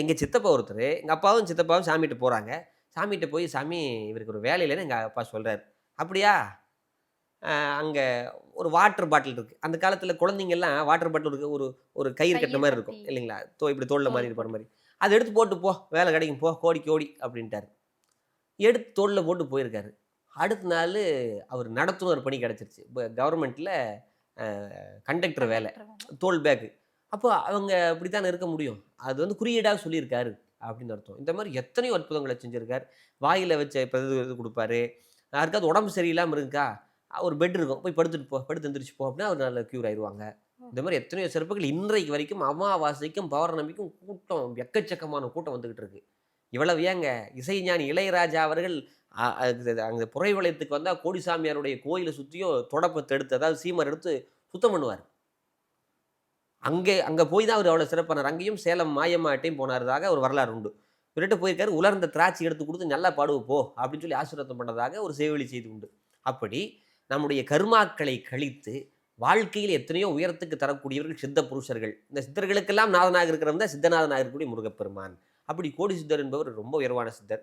எங்கள் சித்தப்பா ஒருத்தர் எங்கள் அப்பாவும் சித்தப்பாவும் சாமிகிட்ட போகிறாங்க சாமிகிட்ட போய் சாமி இவருக்கு ஒரு வேலை இல்லைன்னு எங்கள் அப்பா சொல்கிறார் அப்படியா? அங்கே ஒரு வாட்டர் பாட்டில் இருக்குது அந்த காலத்தில் குழந்தைங்கெல்லாம் வாட்டர் பாட்டில் இருக்கு ஒரு ஒரு கயிறு கட்டின மாதிரி இருக்கும். இல்லைங்களா? தோ இப்படி தோளில் மாதிரி இருக்கிற மாதிரி. அதை எடுத்து போட்டு போ வேலை கிடைக்கும் போ கோடி கோடி அப்படின்ட்டாரு. எடுத்து தோளில் போட்டு போயிருக்காரு. அடுத்த நாள் அவர் நடத்துனர் பணி கிடச்சிருச்சு. இப்போ கவர்மெண்ட்டில் கண்டக்டர் வேலை. தோல் பேக்கு அப்போ அவங்க அப்படி தானே இருக்க முடியும். அது வந்து குறியீடாக சொல்லியிருக்காரு அப்படின்னு அர்த்தம். இந்த மாதிரி எத்தனையோ அற்புதங்களை செஞ்சுருக்கார். வாயில் வச்ச பிரதி கொடுப்பாரு. யாருக்காவது உடம்பு சரியில்லாமல் இருக்கா? ஒரு பெட் இருக்கும். போய் படுத்துட்டு போ படுத்து எந்திரிச்சு போ அப்படின்னா அவர் நல்ல க்யூர் ஆயிடுவாங்க. இந்த மாதிரி எத்தனையோ சிறப்புகள் இன்றைக்கு வரைக்கும் அமாவாசைக்கும் பௌர்ணமிக்கும் கூட்டம் எக்கச்சக்கமான கூட்டம் வந்துகிட்டு இருக்கு. இவ்வளவு ஏங்க? இசைஞானி இளையராஜா அவர்கள் அங்க புறைவளையத்துக்கு வந்தால் கோடிசாமியாருடைய கோயிலை சுற்றியும் தொடப்பத்தை எடுத்து அதாவது சீமர் எடுத்து சுத்தம் பண்ணுவார். அங்கே அங்கே போய் தான் அவர் அவ்வளோ சிறப்பானார் அங்கேயும் சேலம் மாயம்மாட்டையும் போனாரதாக ஒரு வரலாறு உண்டு. இவர்கிட்ட போயிருக்காரு உலர்ந்த திராட்சை எடுத்து கொடுத்து நல்லா பாடுவ போ அப்படின்னு சொல்லி ஆசீர்வாதம் பண்ணதாக ஒரு செய்வழி செய்து உண்டு. அப்படி நம்முடைய கர்மாக்களை கழித்து வாழ்க்கையில் எத்தனையோ உயரத்துக்கு தரக்கூடியவர்கள் சித்த புருஷர்கள். இந்த சித்தர்களுக்கெல்லாம் நாதனாக இருக்கிறவங்க சித்தநாதனாக இருக்கக்கூடிய முருகப்பெருமான். அப்படி கோடி சித்தர் என்பவர் ரொம்ப உயர்வான சித்தர்.